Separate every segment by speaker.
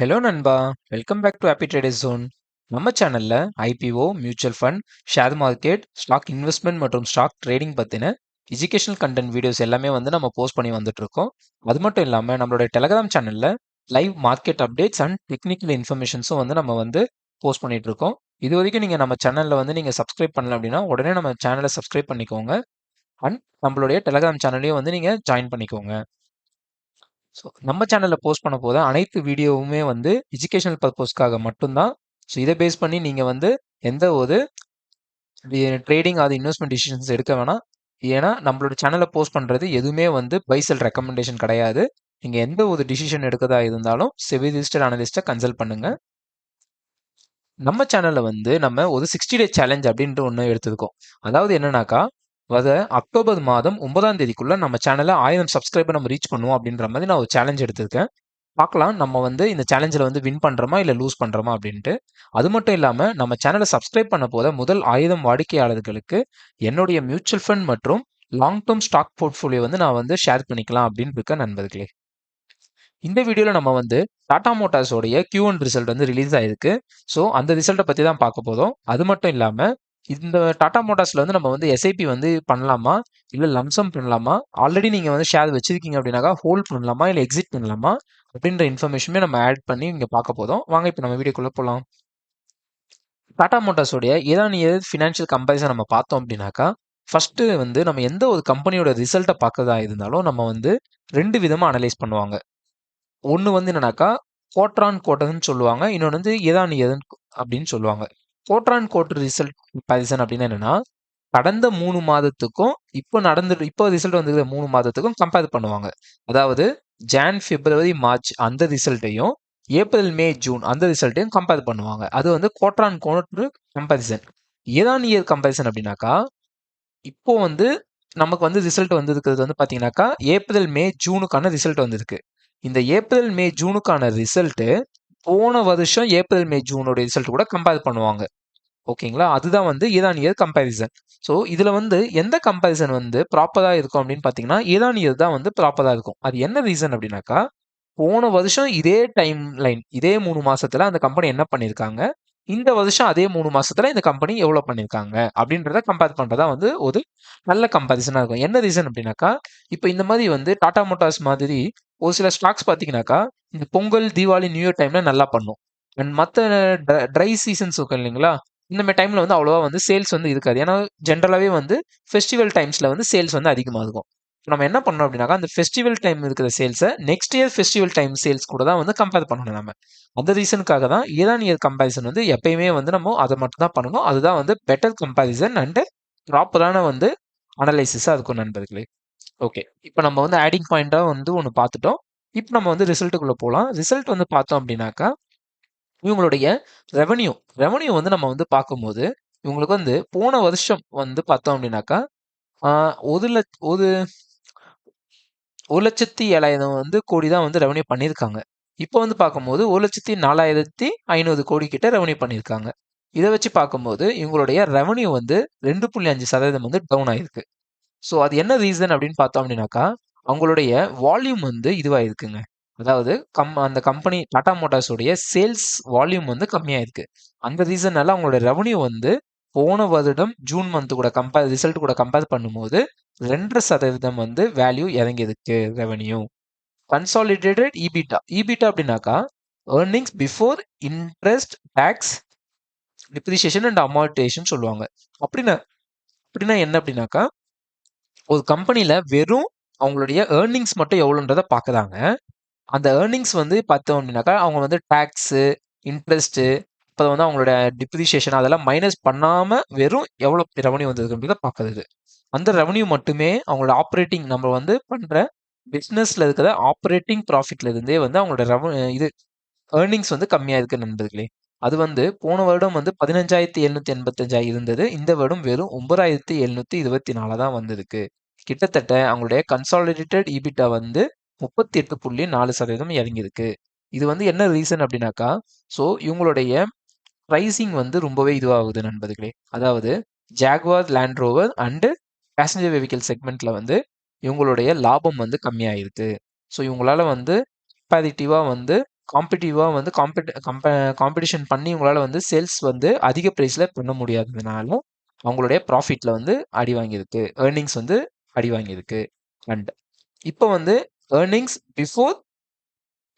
Speaker 1: Hello நண்பா. Welcome back to happy traders zone நம்ம சேனலில் IPO mutual fund share market stock investment மற்றும் stock trading பற்றின educational content videos எல்லாமே வந்து நம்ம போஸ்ட் பண்ணி வந்துட்டுருக்கோம். அது மட்டும் இல்லாமல் நம்மளோட டெலகிராம் சேனலில் live market updates and technical இன்ஃபர்மேஷன்ஸும் வந்து நம்ம வந்து போஸ்ட் பண்ணிகிட்ருக்கோம் இது வரைக்கும் நீங்கள் நம்ம சேனலில் வந்து நீங்கள் சப்ஸ்கிரைப் பண்ணல அப்படின்னா உடனே நம்ம சேனலை சப்ஸ்கிரைப் பண்ணிக்கோங்க. அண்ட் நம்மளுடைய டெலகிராம் சேனலையும் வந்து நீங்கள் ஜாயின் பண்ணிக்கோங்க. ஸோ நம்ம சேனலில் போஸ்ட் பண்ண போது அனைத்து வீடியோவுமே வந்து எஜுகேஷனல் பர்பஸ்க்காக மட்டும்தான். ஸோ இதை பேஸ் பண்ணி நீங்கள் வந்து எந்த ஒரு ட்ரேடிங் அது இன்வெஸ்ட்மெண்ட் டிசிஷன்ஸ் எடுக்க வேணாம் ஏன்னா நம்மளோட சேனலில் போஸ்ட் பண்ணுறது எதுவுமே வந்து பைசல் ரெக்கமெண்டேஷன் கிடையாது. நீங்கள் எந்த ஒரு டிசிஷன் எடுக்கிறதா இருந்தாலும் செவி ரிஜிஸ்டர் அனலிஸ்ட்டை கன்சல்ட் பண்ணுங்கள் நம்ம சேனலில் வந்து நம்ம ஒரு சிக்ஸ்டி டே சேலஞ்ச் அப்படின்ட்டு ஒன்று எடுத்திருக்கோம் அதாவது என்னன்னாக்கா வர அக்டோபர் மாதம் ஒன்பதாம் தேதிக்குள்ளே நம்ம சேனலை ஆயிரம் சப்ஸ்கிரைபர் நம்ம ரீச் பண்ணுவோம் அப்படின்ற மாதிரி நான் ஒரு சேலஞ்ச் எடுத்திருக்கேன். பார்க்கலாம் நம்ம வந்து இந்த சேலஞ்சில் வந்து வின் பண்ணுறோமா இல்லை லூஸ் பண்ணுறோமா அப்படின்ட்டு. அது மட்டும் இல்லாமல் நம்ம சேனலை சப்ஸ்கிரைப் பண்ண போத முதல் ஆயிரம் வாடிக்கையாளர்களுக்கு என்னுடைய மியூச்சுவல் ஃபண்ட் மற்றும் லாங் டேர்ம் ஸ்டாக் போர்ட்ஃபோலியோ வந்து நான் வந்து ஷேர் பண்ணிக்கலாம் அப்படின்னு இருக்க நண்பர்களே. இந்த வீடியோவில் நம்ம வந்து டாடா மோட்டார்ஸோடைய கியூஎன் ரிசல்ட் வந்து ரிலீஸ் ஆயிருக்கு. ஸோ அந்த ரிசல்ட்டை பற்றி தான் பார்க்க போதும் அது மட்டும் இல்லாமல் இந்த டாடா மோட்டார்ஸில் வந்து நம்ம வந்து எஸ்ஐபி வந்து பண்ணலாமா? இல்லை லம்சம் பண்ணலாமா? ஆல்ரெடி நீங்கள் வந்து ஷேர் வச்சுருக்கீங்க அப்படின்னாக்கா ஹோல்ட் பண்ணலாமா? இல்லை எக்ஸிட் பண்ணலாமா? அப்படின்ற இன்ஃபர்மேஷனுமே நம்ம ஆட் பண்ணி இங்கே பார்க்க போதும் வாங்க இப்போ நம்ம வீடியோக்குள்ளே போகலாம் டாடா மோட்டார்ஸோடைய ஏதாவது ஏதாவது ஃபினான்ஷியல் கம்பேரிசன் நம்ம பார்த்தோம் அப்படின்னாக்கா ஃபஸ்ட்டு வந்து நம்ம எந்த ஒரு கம்பெனியோட ரிசல்ட்டை பார்க்கறதா இருந்தாலும் நம்ம வந்து ரெண்டு விதமாக அனலைஸ் பண்ணுவாங்க. ஒன்று வந்து என்னன்னாக்கா கோட்ரான் கோட்டர்னு சொல்லுவாங்க. இன்னொன்று வந்து எதான் எதன் அப்படின்னு சொல்லுவாங்க. கோட்ரான் கோட்டர் ரிசல்ட் கம்பேரிசன் அப்படின்னு என்னன்னா கடந்த மூணு மாதத்துக்கும் இப்போ நடந்து இப்போ ரிசல்ட் வந்து மூணு மாதத்துக்கும் கம்பேர் பண்ணுவாங்க. அதாவது ஜான் பிப்ரவரி மார்ச் அந்த ரிசல்ட்டையும் ஏப்ரல் மே ஜூன் அந்த ரிசல்ட்டையும் கம்பேர் பண்ணுவாங்க. அது வந்து கோட்ரான் கோட்டர் கம்பேரிசன் ஏதான் இயர் கம்பேரிசன் அப்படின்னாக்கா இப்போ வந்து நமக்கு வந்து ரிசல்ட் வந்திருக்கிறது வந்து பார்த்தீங்கன்னாக்கா ஏப்ரல் மே ஜூனுக்கான ரிசல்ட் வந்திருக்கு. இந்த ஏப்ரல் மே ஜூனுக்கான ரிசல்ட்டு போன வருஷம் ஏப்ரல் மே ஜூனோட ரிசல்ட் கூட கம்பேர் பண்ணுவாங்க. ஓகேங்களா? அதுதான் வந்து ஏதான் இயர் கம்பேரிசன் ஸோ இதில் வந்து எந்த கம்பேரிசன் வந்து ப்ராப்பராக இருக்கும் அப்படின்னு பார்த்தீங்கன்னா ஏதான் இயர் தான் வந்து ப்ராப்பராக இருக்கும். அது என்ன ரீசன் அப்படின்னாக்கா போன வருஷம் இதே டைம் லைன் இதே மூணு மாசத்துல அந்த கம்பெனி என்ன பண்ணியிருக்காங்க இந்த வருஷம் அதே மூணு மாசத்துல இந்த கம்பெனி எவ்வளோ பண்ணியிருக்காங்க அப்படின்றத கம்பேர் பண்ணுறதா வந்து ஒரு நல்ல கம்பேரிசனாக இருக்கும். என்ன ரீசன் அப்படின்னாக்கா இப்போ இந்த மாதிரி வந்து டாடா மோட்டார்ஸ் மாதிரி ஒரு சில ஸ்டாக்ஸ் பார்த்தீங்கன்னாக்கா இந்த பொங்கல் தீபாவளி நியூ இயர் டைம்ல நல்லா பண்ணும். அண்ட் மற்ற ட்ரை சீசன்ஸ் இருக்கும் இல்லைங்களா? இந்த டைமில் வந்து அவ்வளோவா வந்து சேல்ஸ் வந்து இருக்காது. ஏன்னா ஜென்ரலாகவே வந்து ஃபெஸ்டிவல் டைம்ஸில் வந்து சேல்ஸ் வந்து அதிகமாக இருக்கும். நம்ம என்ன பண்ணோம் அப்படின்னாக்கா அந்த ஃபெஸ்டிவல் டைம் இருக்கிற சேல்ஸை next year festival time sales கூட தான் வந்து கம்பேர் பண்ணணும் நம்ம அந்த ரீசனுக்காக தான் ஏதான் இயர் கம்பேரிசன் வந்து எப்பயுமே வந்து நம்ம அதை மட்டும் தான் பண்ணணும். அதுதான் வந்து பெட்டர் கம்பேரிசன் அண்டு ப்ராப்பரான வந்து அனலைசிஸாக இருக்கும் நண்பர்களே. ஓகே இப்போ நம்ம வந்து ஆடிங் பாயிண்ட்டாக வந்து ஒன்று பார்த்துட்டோம். இப்போ நம்ம வந்து ரிசல்ட்டுக்குள்ளே போகலாம் ரிசல்ட் வந்து பார்த்தோம் அப்படின்னாக்கா இவங்களுடைய ரெவன்யூ ரெவன்யூ வந்து நம்ம வந்து பார்க்கும்போது இவங்களுக்கு வந்து போன வருஷம் வந்து பார்த்தோம் அப்படின்னாக்கா ஒரு லட்ச ஒரு ஒரு லட்சத்தி ஏழாயிரம் வந்து கோடி தான் வந்து ரெவன்யூ பண்ணியிருக்காங்க. இப்போ வந்து பார்க்கும்போது ஒரு லட்சத்தி நாலாயிரத்தி ஐநூறு கோடி கிட்ட ரெவன்யூ பண்ணியிருக்காங்க. இதை வச்சு பார்க்கும்போது இவங்களுடைய ரெவன்யூ வந்து ரெண்டு புள்ளி அஞ்சு சதவீதம் வந்து டவுன் ஆயிருக்கு. ஸோ அது என்ன ரீசன் அப்படின்னு பார்த்தோம் அப்படின்னாக்கா அவங்களுடைய வால்யூம் வந்து இதுவாக இருக்குங்க அதாவது கம் அந்த கம்பெனி டாடா மோட்டார்ஸோடைய சேல்ஸ் வால்யூம் வந்து கம்மியாகிருக்கு அந்த ரீசன்னால அவங்களோட ரெவன்யூ வந்து போன வருடம் ஜூன் மந்த் கூட கம்பேர் ரிசல்ட் கூட கம்பேர் பண்ணும்போது ரெண்டரை சதவீதம் வந்து வேல்யூ இறங்கியிருக்கு ரெவன்யூ கன்சாலிடேட்டட் இபிட்டா இபிட்டா அப்படின்னாக்கா earnings before interest tax depreciation and amortisation சொல்லுவாங்க. அப்படின்னா அப்படின்னா என்ன அப்படின்னாக்கா ஒரு கம்பெனியில் வெறும் அவங்களுடைய ஏர்னிங்ஸ் மட்டும் எவ்வளோன்றதை பார்க்குறாங்க. அந்த ஏர்னிங்ஸ் வந்து பார்த்தோம் அப்படின்னாக்கா அவங்க வந்து டேக்ஸு இன்ட்ரெஸ்ட்டு இப்போ வந்து அவங்களோட டிப்ரிசியேஷன் அதெல்லாம் மைனஸ் பண்ணாமல் வெறும் எவ்வளோ ரெவன்யூ வந்ததுன்றதை பார்க்குறது அந்த ரெவன்யூ மட்டுமே அவங்களோட ஆப்ரேட்டிங் நம்ம வந்து பண்ணுற பிஸ்னஸில் இருக்கிற ஆப்ரேட்டிங் ப்ராஃபிட்லேருந்தே வந்து அவங்களோட ரெவ இது ஏர்னிங்ஸ் வந்து கம்மியாக இருக்குது நண்பர்களே. அது வந்து போன வருடம் வந்து பதினஞ்சாயிரத்தி எழுநூற்றி எண்பத்தஞ்சா இருந்தது. இந்த வருடம் வெறும் ஒன்பதாயிரத்தி எழுநூற்றி இருபத்தி நாலு தான் வந்திருக்கு. கிட்டத்தட்ட அவங்களுடைய கன்சாலிடேட்டட் இபிட்டா வந்து முப்பத்தி எட்டு புள்ளி நாலு சதவீதம் இறங்கியிருக்கு. இது வந்து என்ன ரீசன் அப்படின்னாக்கா ஸோ இவங்களுடைய ப்ரைஸிங் வந்து ரொம்பவே இதுவாகுது நண்பர்களே. அதாவது Jaguar Land Rover and passenger vehicle செக்மெண்ட்டில் வந்து இவங்களுடைய லாபம் வந்து கம்மியாயிருக்கு. ஸோ இவங்களால வந்து கம்பேரிட்டிவாக வந்து காம்படிட்டிவாக வந்து காம்பெட் கம்ப காம்படிஷன் பண்ணி இவங்களால வந்து சேல்ஸ் வந்து அதிக ப்ரைஸில் பண்ண முடியாததுனால அவங்களுடைய ப்ராஃபிட்டில் வந்து அடி வாங்கியிருக்கு. ஏர்னிங்ஸ் வந்து அடி வாங்கியிருக்கு. அண்ட் இப்போ வந்து ஏர்னிங்ஸ் பிஃபோர்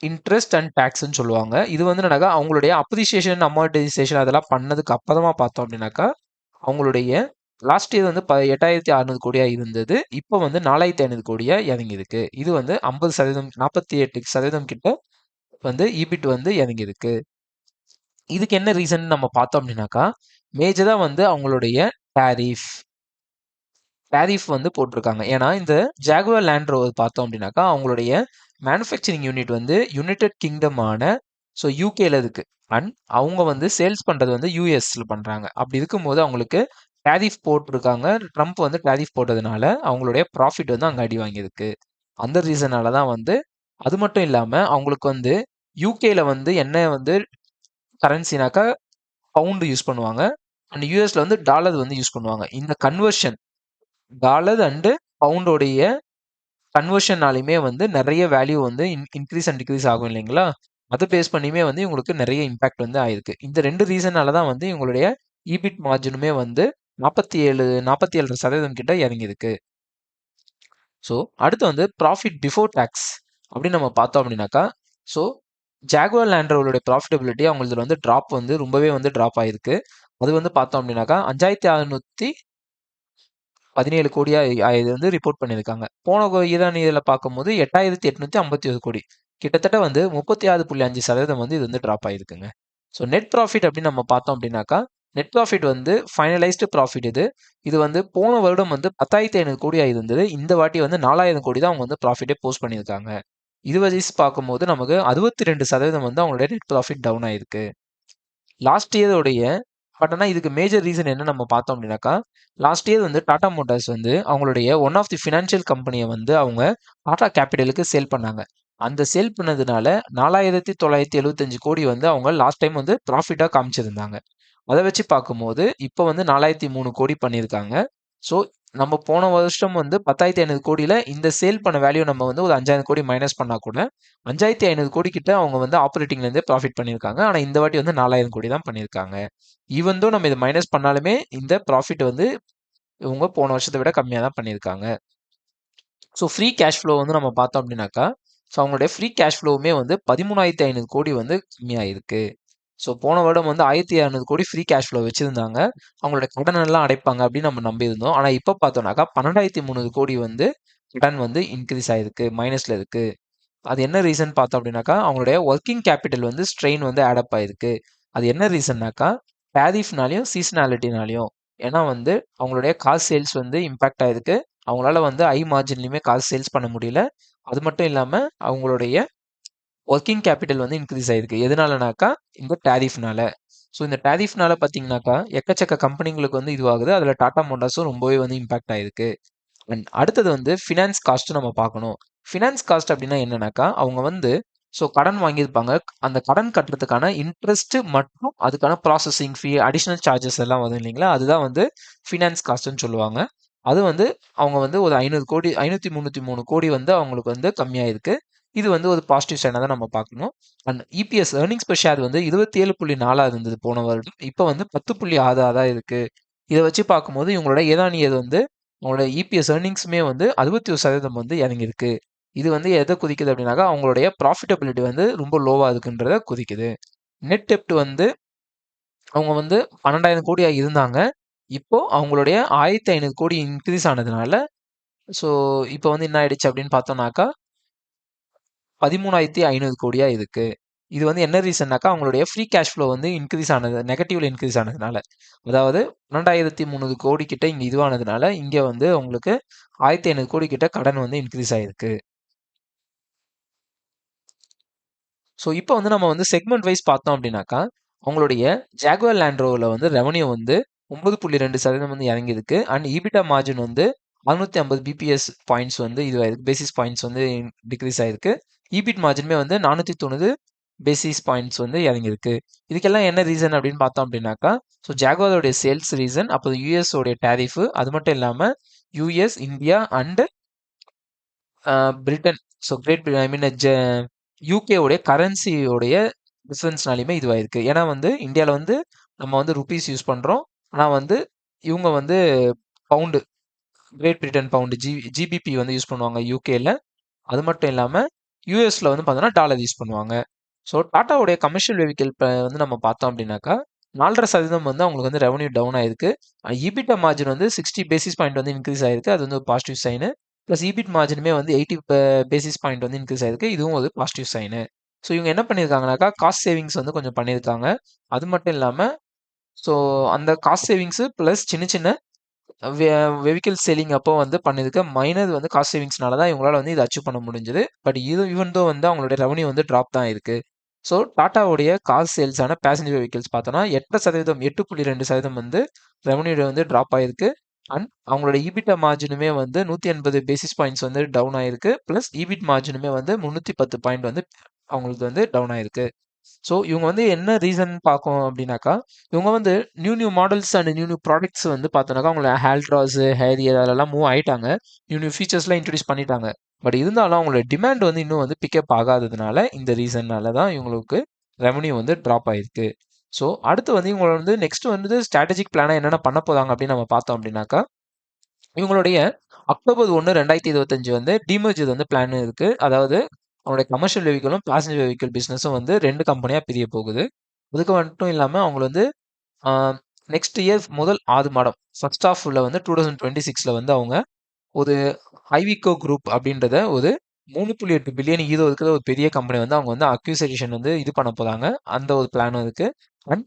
Speaker 1: இன்ட்ரெஸ்ட் அண்ட் டேக்ஸ்ன்னு சொல்லுவாங்க. இது வந்து என்னக்கா அவங்களுடைய அப்ரிசியேஷன் அமார்டைசேஷன் அதெல்லாம் பண்ணதுக்கு அப்புறமா பார்த்தோம் அப்படின்னாக்கா அவங்களுடைய லாஸ்ட் இயர் வந்து ப எட்டாயிரத்தி அறுநூறு கோடியாக இருந்தது. இப்போ வந்து நாலாயிரத்தி ஐநூறு கோடியாக இறங்கியிருக்கு. இது வந்து ஐம்பது சதவீதம் நாற்பத்தி எட்டு சதவீதம் கிட்ட வந்து இபிட் வந்து இறங்கியிருக்கு. இதுக்கு என்ன ரீசன் நம்ம பார்த்தோம் அப்படின்னாக்கா மேஜராக வந்து அவங்களுடைய டேரிஃப் டேரிஃப் வந்து போட்டிருக்காங்க. ஏன்னா இந்த ஜாகுவர் லேண்ட் ரோவர் பார்த்தோம் அப்படின்னாக்கா அவங்களுடைய மேனுஃபேக்சரிங் யூனிட் வந்து யுனைடெட் கிங்டமான ஸோ யூகேல இருக்கு. அண்ட் அவங்க வந்து சேல்ஸ் பண்ணுறது வந்து யூஎஸ்ல பண்ணுறாங்க அப்படி இருக்கும்போது அவங்களுக்கு டேரிஃப் போட்டிருக்காங்க. ட்ரம்ப் வந்து டேரிஃப் போட்டதுனால அவங்களுடைய ப்ராஃபிட் வந்து அங்கே அடி வாங்கியிருக்கு. அந்த ரீசனால தான் வந்து அது மட்டும் இல்லாமல் அவங்களுக்கு வந்து யூகேல வந்து என்ன வந்து கரன்சினாக்கா பவுண்டு யூஸ் பண்ணுவாங்க. அண்ட் யூஎஸ்ல வந்து டாலர் வந்து யூஸ் பண்ணுவாங்க. இந்த கன்வர்ஷன் டாலர் அண்டு பவுண்டோடைய கன்வர்ஷன்னாலையுமே வந்து நிறைய வேல்யூ வந்து இன் இன்க்ரீஸ் அண்ட் டிக்ரீஸ் ஆகும் இல்லைங்களா? அதை பேஸ் பண்ணியுமே வந்து இவங்களுக்கு நிறைய இம்பாக்ட் வந்து ஆயிருக்கு. இந்த ரெண்டு ரீசனால தான் வந்து இவங்களுடைய இபிட் மார்ஜினுமே வந்து நாற்பத்தி ஏழு நாற்பத்தி ஏழு சதவீதம் கிட்ட இறங்கியிருக்கு. ஸோ அடுத்து வந்து ப்ராஃபிட் பிஃபோர் டேக்ஸ் அப்படின்னு நம்ம பார்த்தோம் அப்படின்னாக்கா ஸோ ஜாகுவர் லேண்ட்ரோடைய ப்ராஃபிட்டபிலிட்டி அவங்களுக்கு வந்து ட்ராப் வந்து ரொம்பவே வந்து ட்ராப் ஆயிருக்கு. அது வந்து பார்த்தோம் அப்படின்னாக்கா அஞ்சாயிரத்தி அறுநூற்றி பதினேழு கோடியாக இது வந்து ரிப்போர்ட் பண்ணியிருக்காங்க. போன ஈரான் இதில் பார்க்கும்போது எட்டாயிரத்தி எட்நூற்றி ஐம்பத்தி ஒரு கோடி. கிட்டத்தட்ட வந்து முப்பத்தி ஆறு புள்ளி அஞ்சு சதவீதம் வந்து இது வந்து ட்ராப் ஆயிருக்குங்க. ஸோ நெட் ப்ராஃபிட் அப்படின்னு நம்ம பார்த்தோம் அப்படின்னாக்கா நெட் ப்ராஃபிட் வந்து ஃபைனலைஸ்டு ப்ராஃபிட் இது. இது வந்து போன வருடம் வந்து பத்தாயிரத்தி ஐநூறு கோடியாக இருந்தது இந்த வாட்டி வந்து நாலாயிரம் கோடி தான் அவங்க வந்து ப்ராஃபிட்டே போஸ்ட் பண்ணியிருக்காங்க. இது வயசு பார்க்கும்போது நமக்கு அறுபத்தி ரெண்டு சதவீதம் வந்து அவங்களுடைய நெட் ப்ராஃபிட் டவுன் ஆயிருக்கு. லாஸ்ட் இயருடைய பட் ஆனால் இதுக்கு மேஜர் ரீசன் என்ன நம்ம பார்த்தோம் அப்படின்னாக்கா லாஸ்ட் இயர் வந்து டாடா மோட்டார்ஸ் வந்து அவங்களுடைய ஒன் ஆஃப் தி ஃபினான்ஷியல் கம்பெனியை வந்து அவங்க டாடா கேபிட்டலுக்கு சேல் பண்ணாங்க. அந்த சேல் பண்ணதுனால நாலாயிரத்தி தொள்ளாயிரத்தி எழுபத்தஞ்சு கோடி வந்து அவங்க லாஸ்ட் டைம் வந்து ப்ராஃபிட்டாக காமிச்சிருந்தாங்க. அதை வச்சு பார்க்கும்போது இப்போ வந்து நாலாயிரத்தி மூணு கோடி பண்ணியிருக்காங்க. ஸோ நம்ம போன வருஷம் வந்து பத்தாயிரத்தி ஐநூறு கோடியில் இந்த சேல் பண்ண வேல்யூ நம்ம வந்து ஒரு அஞ்சாயிரம் கோடி மைனஸ் பண்ணால் கூட அஞ்சாயிரத்தி ஐநூறு கோடி கிட்ட அவங்க வந்து ஆப்ரேட்டிங்லேருந்தே ப்ராஃபிட் பண்ணியிருக்காங்க. ஆனால் இந்த வாட்டி வந்து நாலாயிரம் கோடி தான் பண்ணியிருக்காங்க. ஈவன் தோ நம்ம இதை மைனஸ் பண்ணாலுமே இந்த ப்ராஃபிட் வந்து இவங்க போன வருஷத்தை விட கம்மியாக தான் பண்ணியிருக்காங்க. ஸோ ஃப்ரீ கேஷ் ஃப்ளோ வந்து நம்ம பார்த்தோம் அப்படின்னாக்கா ஸோ அவங்களுடைய ஃப்ரீ கேஷ் ஃப்ளோவுமே வந்து பதிமூணாயிரத்தி ஐநூறு கோடி வந்து கம்மியாக இருக்குது ஸோ போன வருடம் வந்து ஆயிரத்தி இரநூறு கோடி ஃப்ரீ கேஷ் ஃப்ளோ வச்சுருந்தாங்க. அவங்களோட கடன் எல்லாம் அடைப்பாங்க அப்படின்னு நம்ம நம்பியிருந்தோம். ஆனால் இப்போ பார்த்தோம்னாக்கா பன்னெண்டாயிரத்தி முந்நூறு கோடி வந்து கடன் வந்து இன்க்ரீஸ் ஆயிருக்கு மைனஸில் இருக்குது அது என்ன ரீசன் பார்த்தோம் அப்படின்னாக்கா அவங்களுடைய ஒர்க்கிங் கேபிட்டல் வந்து ஸ்ட்ரெயின் வந்து ஆடப் ஆயிருக்கு. அது என்ன ரீசன்னாக்கா டேரிஃப்னாலையும் சீசனாலிட்டினாலையும் ஏன்னா வந்து அவங்களுடைய கார் சேல்ஸ் வந்து இம்பாக்ட் ஆயிருக்கு. அவங்களால வந்து ஐ மார்ஜின்லையுமே கார் சேல்ஸ் பண்ண முடியல. அது மட்டும் இல்லாமல் அவங்களுடைய ஒர்க்கிங் கேபிட்டல் வந்து இன்க்ரீஸ் ஆயிருக்கு. எதனாலனாக்கா இந்த டேரிஃப்னால ஸோ இந்த டேரிஃப்னால பார்த்தீங்கன்னாக்கா எக்கச்சக்க கம்பெனிங்களுக்கு வந்து இதுவாகுது. அதில் டாடா மோட்டார்ஸும் ரொம்பவே வந்து இம்பாக்ட் ஆயிருக்கு. அண்ட் அடுத்தது வந்து ஃபினான்ஸ் காஸ்ட்டு நம்ம பார்க்கணும். ஃபினான்ஸ் காஸ்ட் அப்படின்னா என்னன்னாக்கா அவங்க வந்து ஸோ கடன் வாங்கியிருப்பாங்க. அந்த கடன் கட்டுறதுக்கான இன்ட்ரெஸ்ட் மற்றும் அதுக்கான ப்ராசஸிங் ஃபீ அடிஷ்னல் சார்ஜஸ் எல்லாம் வரும் இல்லைங்களா? அதுதான் வந்து ஃபினான்ஸ் காஸ்ட்னு சொல்லுவாங்க. அது வந்து அவங்க வந்து ஒரு ஐநூறு கோடி ஐநூற்றி முந்நூற்றி மூணு கோடி வந்து அவங்களுக்கு வந்து கம்மியாக இருக்குது இது வந்து ஒரு பாசிட்டிவ் சைனாக தான் நம்ம பார்க்கணும். And EPS earnings per share வந்து இருபத்தி ஏழு புள்ளி நாலாக இருந்தது போன வருடம். இப்போ வந்து பத்து புள்ளி ஆறாக தான் இருக்குது இதை வச்சு பார்க்கும்போது இவங்களோட ஏதானியது வந்து அவங்களோட இபிஎஸ் ஏர்னிங்ஸுமே வந்து அறுபத்தி ஒரு சதவீதம் வந்து இறங்கியிருக்கு. இது வந்து எதை குதிக்குது அப்படின்னாக்கா அவங்களுடைய ப்ராஃபிட்டபிலிட்டி வந்து ரொம்ப லோவாக இருக்குன்றத குதிக்குது நெட் டெப்ட் வந்து அவங்க வந்து பன்னெண்டாயிரம் கோடியாக இருந்தாங்க. இப்போ அவங்களுடைய ஆயிரத்தி ஐநூறு கோடி இன்க்ரீஸ் ஆனதுனால ஸோ இப்போ வந்து என்ன ஆயிடுச்சு அப்படின்னு பார்த்தோம்னாக்கா பதிமூணாயிரத்தி ஐநூறு கோடியாக இருக்கு. இது வந்து என்ன ரீசன்னாக்கா அவங்களுடைய ஃப்ரீ கேஷ் ஃப்ளோ வந்து இன்க்ரீஸ் ஆனது நெகட்டிவ்ல இன்க்ரீஸ் ஆனதுனால. அதாவது ரெண்டாயிரத்தி முந்நூறு கோடி கிட்ட இங்கே இதுவானதுனால இங்கே வந்து உங்களுக்கு ஆயிரத்தி ஐநூறு கோடி கிட்ட கடன் வந்து இன்க்ரீஸ் ஆயிருக்கு. ஸோ இப்போ வந்து நம்ம வந்து செக்மெண்ட் வைஸ் பார்த்தோம் அப்படின்னாக்கா அவங்களுடைய ஜாகுவர் லேண்ட்ரோவில் வந்து ரெவன்யூ வந்து ஒன்பது புள்ளி ரெண்டு சதவீதம் வந்து இறங்கியிருக்கு. அண்ட் இபிடா மார்ஜின் வந்து அறுநூத்தி ஐம்பது பிபிஎஸ் பாயிண்ட்ஸ் வந்து இதுவாயிருக்கு பேசிஸ் பாயிண்ட்ஸ் வந்து டிக்ரீஸ் ஆயிருக்கு. ஈபிட் மார்ஜினுமே வந்து நானூற்றி தொண்ணூறு பேசிஸ் பாயிண்ட்ஸ் வந்து இறங்கியிருக்கு. இதுக்கெல்லாம் என்ன ரீசன் அப்படின்னு பார்த்தோம் அப்படின்னாக்கா ஸோ ஜாகுவாரோடைய சேல்ஸ் ரீசன் அப்போ யூஎஸோடைய டேரிஃபு அது மட்டும் இல்லாமல் US India and Britain so great I mean ஜ யூகேவுடைய கரன்சியோடைய டிஃப்ரென்ஸ்னாலையுமே இதுவாயிருக்கு. ஏன்னா வந்து இந்தியாவில் வந்து நம்ம வந்து ருபீஸ் யூஸ் பண்ணுறோம் ஆனால் வந்து இவங்க வந்து pound Great Britain pound G GBP வந்து யூஸ் பண்ணுவாங்க யூகேயில் அது மட்டும் இல்லாமல் யூஎஸில் வந்து பார்த்தோன்னா டாலர் யூஸ் பண்ணுவாங்க. ஸோ டாட்டாவுடைய கமர்ஷியல் வெஹிக்கிள் வந்து நம்ம பார்த்தோம் அப்படின்னாக்கா நாலரை சதவீதம் வந்து அவங்களுக்கு வந்து ரெவன்யூ டவுன் ஆயிருக்கு. இபிட்ட மார்ஜின் வந்து சிக்ஸ்டி பேசிஸ் பாயிண்ட் வந்து இன்க்ரீஸ் ஆயிருக்கு. அது வந்து ஒரு பாசிட்டிவ் சைனு ப்ளஸ் இபிட் மார்ஜினுமே வந்து எயிட்டி பேசிஸ் பாயிண்ட் வந்து இன்க்ரீஸ் ஆயிருக்கு. இதுவும் ஒரு பாசிட்டிவ் சைனு ஸோ இவங்க என்ன பண்ணியிருக்காங்கனாக்கா காஸ்ட் சேவிங்ஸ் வந்து கொஞ்சம் பண்ணியிருக்காங்க. அது மட்டும் இல்லாமல் ஸோ அந்த காஸ்ட் சேவிங்ஸு ப்ளஸ் சின்ன சின்ன வெஹிக்கிள் செல்லிங் அப்போ வந்து பண்ணியிருக்க மைனர் வந்து காஸ்ட் சேவிங்ஸ்னால தான் இவங்களால வந்து இதை அச்சீவ் பண்ண முடிஞ்சது. பட் இது ஈவன் தோ வந்து அவங்களுடைய ரெவன்யூ வந்து ட்ராப் தான் இருக்கு. ஸோ டாட்டாவுடைய கார் சேல்ஸான பேசஞ்சர் வெஹிக்கிள்ஸ் பார்த்தோன்னா எட்டு சதவீதம் எட்டு புள்ளி ரெண்டு சதவீதம் வந்து ரெவன்யூ வந்து ட்ராப் ஆயிருக்கு. அண்ட் அவங்களோட ஈபிட்ட மார்ஜினுமே வந்து நூற்றி எண்பது பேசிஸ் பாயிண்ட்ஸ் வந்து டவுன் ஆயிருக்கு. ப்ளஸ் இபிட் மார்ஜினுமே வந்து முந்நூற்றி பத்து பாயிண்ட் வந்து அவங்களுக்கு வந்து டவுன் ஆயிருக்கு. ஸோ இவங்க வந்து என்ன ரீசன் பார்க்கும் அப்படின்னாக்கா இவங்க வந்து new new models and new new products வந்து பார்த்தோன்னாக்கா அவங்கள ஹேல்ட்ராஸ் ஹேரியர் அதெல்லாம் மூவ் ஆயிட்டாங்க. நியூ நியூ ஃபீச்சர்ஸ்லாம் இன்ட்ரடியூஸ் பண்ணிட்டாங்க. பட் இருந்தாலும் அவங்களோட டிமாண்ட் வந்து இன்னும் வந்து பிக்கப் ஆகாததுனால இந்த ரீசன்னால தான் இவங்களுக்கு ரெவன்யூ வந்து ட்ராப் ஆயிருக்கு. ஸோ அடுத்து வந்து இவங்களோட வந்து நெக்ஸ்ட் வந்து ஸ்ட்ராட்டஜிக் பிளானாக என்னென்ன பண்ண போதாங்க அப்படின்னு நம்ம பார்த்தோம் அப்படின்னாக்கா இவங்களுடைய அக்டோபர் ஒன்று ரெண்டாயிரத்தி இருபத்தஞ்சு வந்து டிமர்ஜ் வந்து பிளான் இருக்கு. அதாவது அவங்களுடைய கமர்ஷியல் வெஹிக்கிளும் பேசஞ்சர் வெஹிக்கிள் பிஸ்னஸும் வந்து ரெண்டு கம்பெனியாக பிரிய போகுது. அதுக்கு மட்டும் இல்லாமல் அவங்க வந்து நெக்ஸ்ட் இயர் முதல் ஆறு மாதம் ஃபர்ஸ்ட் உள்ள வந்து டூ தௌசண்ட் டுவெண்ட்டி சிக்ஸில் வந்து அவங்க ஒரு ஐவிகோ குரூப் அப்படின்றத ஒரு மூணு புள்ளி எட்டு பில்லியன் ஈரோ இருக்கிற ஒரு பெரிய கம்பெனி வந்து அவங்க வந்து அக்யூசேஷன் வந்து இது பண்ண போகிறாங்க அந்த ஒரு பிளானும் இருக்குது and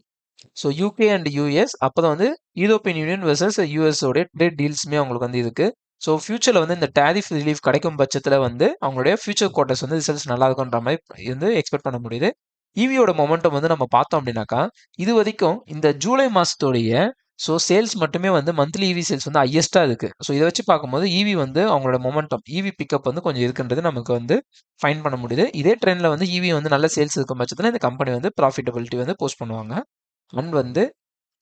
Speaker 1: so UK and US அப்போ தான் வந்து யூரோப்பியன் யூனியன் வெர்சஸ் யூஎஸோடைய ட்ரேட் டீல்ஸுமே அவங்களுக்கு வந்து இருக்குது ஸோ ஃபியூச்சரில் வந்து இந்த டேரிஃப் ரிலீஃப் கிடைக்கும் பட்சத்தில் வந்து அவங்களுடைய ஃபியூச்சர் குவார்ட்டர்ஸ் வந்து ரிசல்ட்ஸ் நல்லா இருக்குன்ற மாதிரி வந்து எக்ஸ்பெக்ட் பண்ண முடியுது. ஈவியோட மொமெண்டம் வந்து நம்ம பார்த்தோம் அப்படின்னாக்கா இது வரைக்கும் இந்த ஜூலை மாதத்துடைய ஸோ சேல்ஸ் மட்டுமே வந்து மந்த்லி இவி சேல்ஸ் வந்து ஹையஸ்ட்டாக இருக்குது ஸோ இதை வச்சு பார்க்கும்போது இவி வந்து அவங்களோட மொமெண்டம் இவி பிக்கப் வந்து கொஞ்சம் இருக்குன்றது நமக்கு வந்து ஃபைன் பண்ண முடியுது. இதே ட்ரெண்டில் வந்து இவி வந்து நல்ல சேல்ஸ் இருக்கும் பட்சத்தில் இந்த கம்பெனி வந்து ப்ராஃபிட்டபிலிட்டி வந்து போஸ்ட் பண்ணுவாங்க. அண்ட் வந்து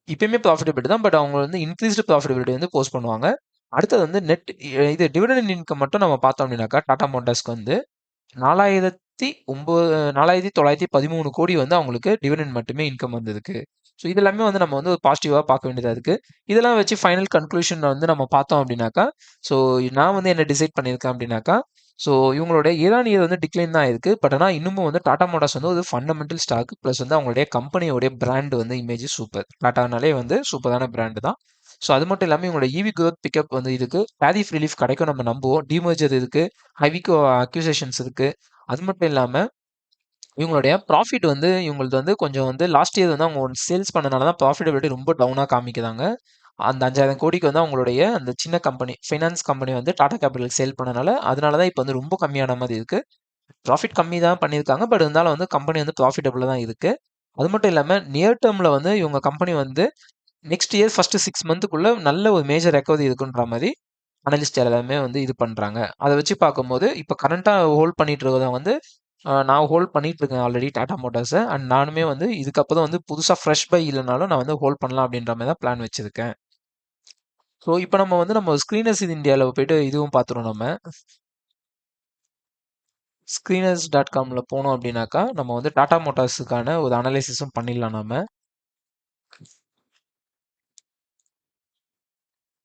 Speaker 1: இப்பயுமே ப்ராஃபிட்டபிலிட்டி தான் பட் அவங்க வந்து இன்க்ரீஸ்டு ப்ராஃபிட்டபிலிட்டி வந்து போஸ்ட் பண்ணுவாங்க. அடுத்தது வந்து நெட் இது டிவிடன் இன்கம் மட்டும் நம்ம பார்த்தோம் அப்படின்னாக்கா டாடா மோட்டார்ஸ்க்கு வந்து நாலாயிரத்தி ஒம்பது நாலாயிரத்தி தொள்ளாயிரத்தி பதிமூணு கோடி வந்து அவங்களுக்கு டிவிடன் மட்டுமே இன்கம் வந்திருக்கு ஸோ இதெல்லாமே வந்து நம்ம வந்து ஒரு பாசிட்டிவாக பார்க்க வேண்டியதாக இருக்குது இதெல்லாம் வச்சு ஃபைனல் கன்க்ளூஷன் வந்து நம்ம பார்த்தோம் அப்படின்னாக்கா ஸோ நான் வந்து என்ன டிசைட் பண்ணியிருக்கேன் அப்படின்னாக்கா ஸோ இவங்களோட ஏழாம் வந்து டிக்ளைன் தான் இருக்குது பட் ஆனால் இன்னமும் வந்து டாடா மோட்டார்ஸ் வந்து ஒரு ஃபண்டமெண்டல் ஸ்டாக் ப்ளஸ் வந்து அவங்களுடைய கம்பெனியோடைய பிராண்ட் வந்து இமேஜ் சூப்பர் டாட்டானாலே வந்து சூப்பரான பிராண்டு தான். ஸோ அது மட்டும் இல்லாமல் இவங்களோட ஈவி க்ரோத் பிக்கப் வந்து இதுக்கு டேரிஃப் ரிலீஃப் கிடைக்கும் நம்ம நம்புவோம். டிமர்ஜர் இருக்குது ஹைவிகோ அக்யூசேஷன்ஸ் இருக்குது அது மட்டும் இல்லாமல் இவங்களுடைய ப்ராஃபிட் வந்து இவங்களுக்கு வந்து கொஞ்சம் வந்து லாஸ்ட் இயர் வந்து அவங்க சேல்ஸ் பண்ணனால தான் ப்ராஃபிட்டபிலிட்டி ரொம்ப டவுனாக காமிக்கிறாங்க. அந்த அஞ்சாயிரம் கோடிக்கு வந்து அவங்களுடைய அந்த சின்ன கம்பெனி ஃபைனான்ஸ் கம்பெனி வந்து டாடா கேபிட்டல் சேல் பண்ணனால அதனால தான் இப்போ வந்து ரொம்ப கம்மியான மாதிரி இருக்குது ப்ராஃபிட் கம்மி தான் பண்ணியிருக்காங்க பட் இருந்தாலும் வந்து கம்பெனி வந்து ப்ராஃபிட்டபிளாக தான் இருக்குது அது மட்டும் இல்லாமல் நியர் டேர்மில் வந்து இவங்க கம்பெனி வந்து நெக்ஸ்ட் இயர் ஃபஸ்ட்டு சிக்ஸ் மந்த்துக்குள்ளே நல்ல ஒரு மேஜர் ரெக்கவரி இருக்குன்ற மாதிரி அனலிஸ்ட் எல்லாமே வந்து இது பண்ணுறாங்க அதை வச்சு பார்க்கும்போது இப்போ கரண்ட்டாக ஹோல்ட் பண்ணிட்டு இருக்கிறத வந்து நான் ஹோல்ட் பண்ணிட்டு இருக்கேன் ஆல்ரெடி டாடா மோட்டார்ஸை அண்ட் நானுமே வந்து இதுக்கப்புறம் வந்து புதுசாக ஃப்ரெஷ் பை இல்லைனாலும் நான் வந்து ஹோல்ட் பண்ணலாம் அப்படின்ற மாதிரி தான் பிளான் வச்சுருக்கேன். ஸோ இப்போ நம்ம வந்து நம்ம ஸ்க்ரீனர்ஸ் இது இந்தியாவில் போயிட்டு இதுவும் பார்த்துருவோம் நம்ம. ஸ்க்ரீனர்ஸ் டாட் காமில் போனோம் அப்படின்னாக்கா நம்ம வந்து டாடா மோட்டார்ஸுக்கான ஒரு அனலைசிஸும் பண்ணிடலாம் நம்ம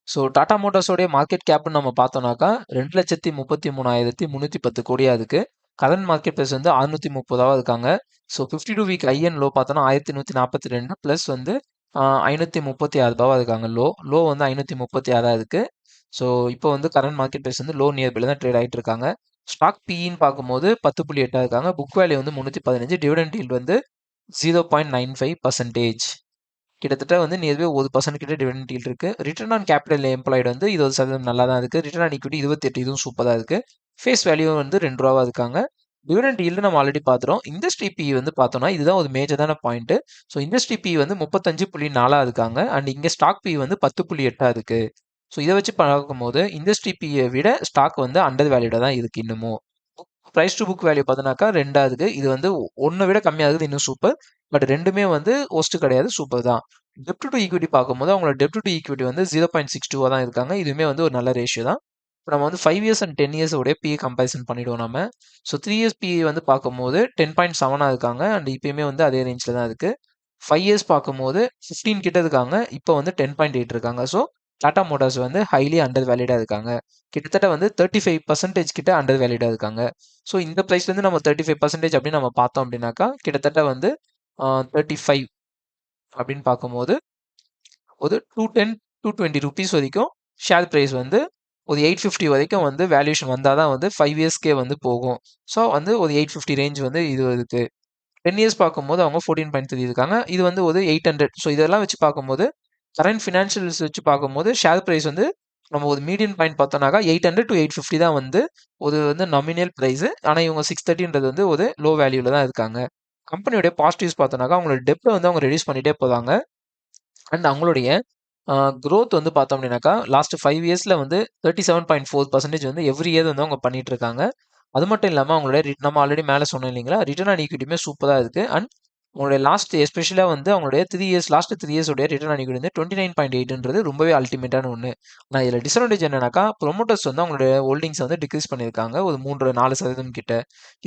Speaker 1: ஸோ டாடா மோட்டார்ஸோடைய மார்க்கெட் கேப்னு நம்ம பார்த்தோம்னாக்கா ரெண்டு லட்சத்தி முப்பத்தி மூணாயிரத்தி முந்நூற்றி பத்து கோடியாக இருக்குது கரண்ட் மார்க்கெட் ப்ரைஸ் வந்து அறுநூற்றி முப்பதாவா இருக்காங்க. So fifty two week high and low பார்த்தோன்னா ஆயிரத்தி நூற்றி நாற்பத்தி ரெண்டு ப்ளஸ் வந்து ஐநூற்றி முப்பத்தி ஆறு ரூபாவாக இருக்காங்க. லோ லோ வந்து ஐநூற்றி முப்பத்தி ஆறாக இருக்குது ஸோ இப்போ வந்து கரண்ட் மார்க்கெட் ப்ரைஸ் வந்து லோ நியர்பில் தான் ட்ரேட் ஆகிட்டு இருக்காங்க. ஸ்டாக் பிஇன்னு பார்க்கும்போது பத்து புள்ளி எட்டாக இருக்காங்க. புக் வேல்யூ வந்து முந்நூற்றி பதினஞ்சு. டிவிடெண்ட் yield வந்து zero point nine five percentage கிட்டத்தட்ட வந்து நியர்பை ஒரு பர்சன்ட் கிட்ட டிவிடெண்ட் yield இருக்கு. ரிட்டர்ன் ஆன் கேபிட்டல் எம்ப்ளாய்டு வந்து இருபது சதவீதம் நல்லா தான் இருக்கு. ரிட்டர்ன் ஆன் ஈக்விட்டி இருபத்தெட்டு இதுவும் சூப்பராக இருக்கு. ஃபேஸ் வேல்யூ வந்து ரெண்டு ரூபாவா இருக்காங்க. டிவிடெண்ட் yield நம்ம ஆல்ரெடி பார்த்துறோம் இண்டஸ்ட்ரி பி வந்து பார்த்தோம்னா இதுதான் ஒரு மேஜரான பாயிண்ட் ஸோ இண்டஸ்ட்ரி பி வந்து முப்பத்தஞ்சு புள்ளி நாலா இருக்காங்க. அண்ட் இங்கே ஸ்டாக் பி வந்து பத்து புள்ளி எட்டா இருக்கு. ஸோ இதை வச்சு பார்க்கும்போது இண்டஸ்ட்ரி பியை விட ஸ்டாக் வந்து அண்டர் வேல்யூட தான் இருக்கு இன்னமும். ப்ரைஸ் டு புக் வேல்யூ பார்த்தோன்னாக்கா ரெண்டாவதுக்கு. இது வந்து ஒன்றை விட கம்மியாக இருக்குது இன்னும் சூப்பர் பட் ரெண்டுமே வந்து ஒஸ்ட்டு கிடையாது சூப்பர் தான். டெப்ட் டு ஈக்விட்டி பார்க்கும்போது அவங்களோட டெப்ட் டு ஈக்விட்டி வந்து ஜீரோ பாயிண்ட் சிக்ஸ் டூவாக தான் இருக்காங்க. இதுவுமே வந்து ஒரு நல்ல ரேஷியோ தான். இப்போ நம்ம வந்து five years and ten years உடைய பிஏ கம்பேரிசன் பண்ணிவிடுவோம் நம்ம ஸோ த்ரீ இயர்ஸ் பிஏ வந்து பார்க்கும்போது டென் பாயிண்ட் செவனாக இருக்காங்க. அண்ட் இப்பயுமே வந்து அதே ரேஞ்சில் தான் இருக்குது ஃபைவ் இயர்ஸ் பார்க்கும்போது ஃபிஃப்டீன் கிட்ட இருக்காங்க. இப்போ வந்து டென் பாயிண்ட் எயிட் இருக்காங்க. ஸோ டாடா மோட்டார்ஸ் வந்து ஹைலி அண்டர் வேலிடாக இருக்காங்க. கிட்டத்தட்ட வந்து தேர்ட்டி ஃபைவ் பர்சன்டேஜ் கிட்ட அண்டர் வேலிடாக இருக்காங்க. ஸோ இந்த ப்ரைஸ்லேருந்து நம்ம தேர்ட்டி ஃபைவ் பர்சன்டேஜ் அப்படின்னு நம்ம பார்த்தோம் அப்படின்னாக்கா கிட்டத்தட்ட வந்து தேர்ட்டி ஃபைவ் அப்படின்னு பார்க்கும்போது ஒரு two ten two twenty rupees வரைக்கும் ஷேர் ப்ரைஸ் வந்து ஒரு எயிட் ஃபிஃப்டி வரைக்கும் வந்து வேல்யூஷன் வந்தால் தான் வந்து ஃபைவ் இயர்ஸ்க்கே வந்து போகும். ஸோ வந்து ஒரு எயிட் ஃபிஃப்டி ரேஞ்ச் வந்து இது இருக்குது டென் இயர்ஸ் பார்க்கும்போது அவங்க ஃபோர்டீன் பாயிண்ட் த்ரீ இருக்காங்க. இது வந்து ஒரு எயிட் ஹண்ட்ரட் ஸோ இதெல்லாம் வச்சு பார்க்கும்போது கரண்ட் ஃபினான்ஷியல்ஸ் வச்சு பார்க்கும்போது ஷேர் ப்ரைஸ் வந்து நம்ம ஒரு மீடியம் பாயிண்ட் பார்த்தோம்னாக்கா eight hundred to eight fifty தான் வந்து ஒரு வந்து நாமினல் ப்ரைஸ் ஆனால் இவங்க சிக்ஸ் தேர்ட்டின்றது வந்து ஒரு லோ வேல்யூவில் தான் இருக்காங்க. கம்பெனியோடைய பாசிட்டிவ்ஸ் பார்த்தோம்னாக்கா அவங்களோட டெப்ட்டை வந்து அவங்க ரெடியூஸ் பண்ணிகிட்டே போகிறாங்க அண்ட் அவங்களுடைய க்ரோத் வந்து பார்த்தோம் அப்படின்னாக்கா லாஸ்ட் ஃபைவ் இயர்ஸில் வந்து thirty seven point four percentage வந்து எவ்ரி இயர் வந்து அவங்க பண்ணிட்டு இருக்காங்க. அது மட்டும் இல்லாமல் அவங்களுடைய நம்ம ஆல்ரெடி மேலே சொன்னோம் இல்லைங்களா? ரிட்டர்ன் ஆன் ஈக்விட்டியுமே சூப்பராக இருக்குது அண்ட் உங்களுடைய லாஸ்ட் எஸ்பெஷலாக வந்து அவங்களுடைய three years last three years உடைய ரிட்டர்ன் ஆன் வந்து டுவெண்ட்டி நைன் பாயிண்ட் எயிட்ன்றது ரொம்பவே அல்டிமேட்டான ஒன்று ஆனால் இதில் டிஸ்அட்வான்டேஜ் என்னன்னாக்கா ப்ரொமோட்டர்ஸ் வந்து அவங்களுடைய ஹோல்டிங்ஸ் வந்து டிக்ரீஸ் பண்ணியிருக்காங்க. ஒரு மூன்று நாலு சதவீதம் கிட்ட.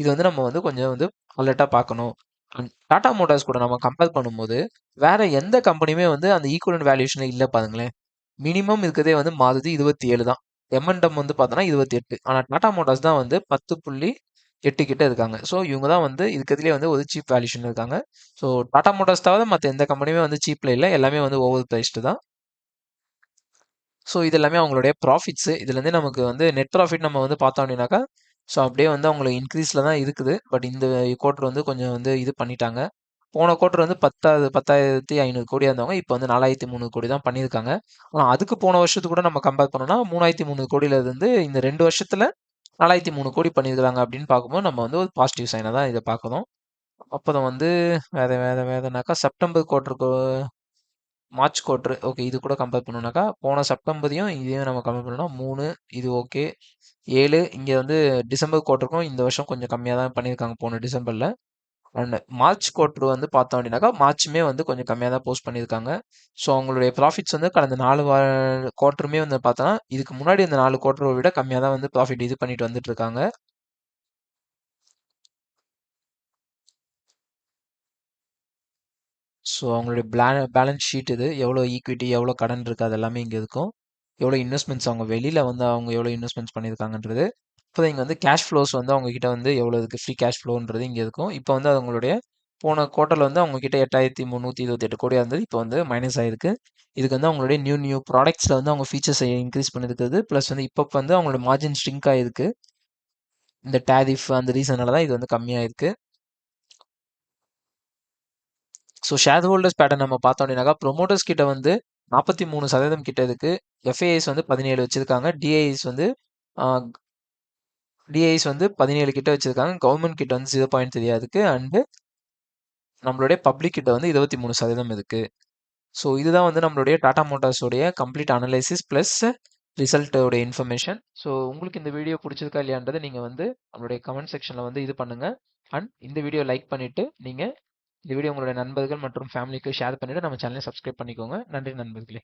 Speaker 1: இது வந்து நம்ம வந்து கொஞ்சம் வந்து அலர்ட்டாக பார்க்கணும். அண்ட் டாடா மோட்டார்ஸ் கூட நம்ம கம்பேர் பண்ணும்போது வேற எந்த கம்பெனியுமே வந்து அந்த ஈக்குவலன் வேல்யூஷனில் இல்லை பாருங்களேன். மினிமம் இருக்கிறதே வந்து மாதத்து இருபத்தி ஏழு தான். எம்என்டம் வந்து பார்த்தோன்னா இருபத்தி எட்டு. ஆனால் டாடா மோட்டார்ஸ் தான் வந்து பத்து புள்ளி எட்டு கிட்ட இருக்காங்க. ஸோ இவங்க தான் வந்து இருக்கிறதுலே வந்து ஒரு சீப் வேல்யூஷன் இருக்காங்க. ஸோ டாடா மோட்டார்ஸ் தவிர மற்ற எந்த கம்பெனியுமே வந்து சீப்பில் இல்லை. எல்லாமே வந்து ஓவர் ப்ரைஸ்டு தான். ஸோ இது எல்லாமே அவங்களுடைய ப்ராஃபிட்ஸு இதுலேருந்து நமக்கு வந்து நெட் ப்ராஃபிட் நம்ம வந்து பார்த்தோம் அப்படின்னாக்கா ஸோ அப்படியே வந்து அவங்களுக்கு இன்க்ரீஸில் தான் இருக்குது. பட் இந்த குவார்டர் வந்து கொஞ்சம் வந்து இது பண்ணிட்டாங்க. போன குவார்டர் வந்து பத்தாவது பத்தாயிரத்தி ஐநூறு கோடியாக இருந்தவங்க. இப்போ வந்து நாலாயிரத்தி முந்நூறு கோடி தான் பண்ணியிருக்காங்க. ஆனால் அதுக்கு போன வருஷத்துக்கு கூட நம்ம கம்பேர் பண்ணோம்னா மூணாயிரத்தி முந்நூறு கோடியில இருந்து இந்த ரெண்டு வருஷத்தில் நாலாயிரத்தி மூணு கோடி பண்ணியிருக்காங்க அப்படின்னு பார்க்கும்போது நம்ம வந்து ஒரு பாசிட்டிவ் சைனாக தான் இதை பார்க்கணும் அப்புறம் வந்து வேறு வேறு வேறுனாக்கா செப்டம்பர் கோட்ருக்கு மார்ச் குவார்ட்ரு ஓகே இது கூட கம்பேர் பண்ணோம்னாக்கா போன செப்டம்பரையும் இதையும் நம்ம கம்பேர் பண்ணோம்னா மூணு இது ஓகே ஏழு இங்கே வந்து டிசம்பர் குவார்ட்டருக்கும் இந்த வருஷம் கொஞ்சம் கம்மியாக தான் பண்ணியிருக்காங்க போன டிசம்பரில். மார்ச் குவார்டர் வந்து பார்த்தோம் அப்படின்னாக்கா மார்ச்சுமே வந்து கொஞ்சம் கம்மியாக தான் போஸ்ட் பண்ணியிருக்காங்க. ஸோ அவங்களுடைய ப்ராஃபிட்ஸ் வந்து கடந்த நாலு வா குவார்ட்டருமே வந்து பார்த்தோன்னா இதுக்கு முன்னாடி இந்த நாலு குவார்ட்டரை விட கம்மியாக தான் வந்து ப்ராஃபிட் இது பண்ணிட்டு வந்துட்டு இருக்காங்க ஸோ அவங்களுடைய பிளான் பேலன்ஸ் ஷீட் இது எவ்வளோ ஈக்விட்டி எவ்வளோ கடன் இருக்குது அது எல்லாமே இங்கே இருக்கும். எவ்வளோ இன்வெஸ்ட்மெண்ட்ஸ் அவங்க வெளியில் வந்து அவங்க எவ்வளோ இன்வெஸ்ட்மெண்ட்ஸ் பண்ணியிருக்காங்கன்றது. இப்போ இங்கே வந்து கேஷ் ஃப்ளோஸ் வந்து அவங்கக்கிட்ட வந்து எவ்வளோ இருக்குது ஃப்ரீ கேஷ் ஃப்ளோன்றது இங்கே இருக்கும். இப்போ வந்து அவங்களுடைய போன குவார்ட்டரில் வந்து அவங்கக்கிட்ட எட்டாயிரத்தி முந்நூற்றி இருபத்தி எட்டு கோடியாக இருந்தது. இப்போ வந்து மைனஸ் ஆயிருக்கு. இதுக்கு வந்து அவங்களுடைய நியூ நியூ ப்ராடக்ட்ஸில் வந்து அவங்க ஃபீச்சர்ஸை இன்க்ரீஸ் பண்ணியிருக்குது ப்ளஸ் வந்து இப்போ வந்து அவங்களோட மார்ஜின் ஸ்ட்ரிங்க் ஆகிருக்கு இந்த டேரிஃப் அந்த ரீசனால தான் இது வந்து கம்மியாயிருக்கு. ஸோ ஷேர் ஹோல்டர்ஸ் பேட்டர்ன் நம்ம பார்த்தோம் அப்படின்னாக்கா ப்ரொமோட்டர்ஸ் கிட்ட வந்து நாற்பத்தி மூணு சதவீதம் கிட்ட இருக்கு. எஃப்ஏஎஸ் வந்து பதினேழு வச்சிருக்காங்க. டிஐஎஸ் வந்து டிஐஸ் வந்து பதினேழு கிட்ட வச்சிருக்காங்க. கவர்மெண்ட் கிட்ட வந்து ஜீரோ பாயிண்ட் த்ரீயா இருக்கு அண்டு நம்மளுடைய பப்ளிக் கிட்ட வந்து இருபத்தி மூணு சதவீதம் இருக்கு. ஸோ இதுதான் வந்து நம்மளுடைய டாடா மோட்டார்ஸோடைய கம்ப்ளீட் அனலைசிஸ் ப்ளஸ் ரிசல்ட்டோட இன்ஃபர்மேஷன் ஸோ உங்களுக்கு இந்த வீடியோ பிடிச்சிருக்கா இல்லையான்றதை நீங்கள் வந்து நம்மளுடைய கமெண்ட் செக்ஷனில் வந்து இது பண்ணுங்கள் அண்ட் இந்த வீடியோ லைக் பண்ணிவிட்டு நீங்கள் இந்த வீடியோ உங்களுடைய நண்பர்கள் மற்றும் ஃபேமிலிக்கு ஷேர் பண்ணிவிட்டு நம்ம சேனலை சப்ஸ்கிரைப் பண்ணிக்கோங்க. நன்றி நண்பர்களே.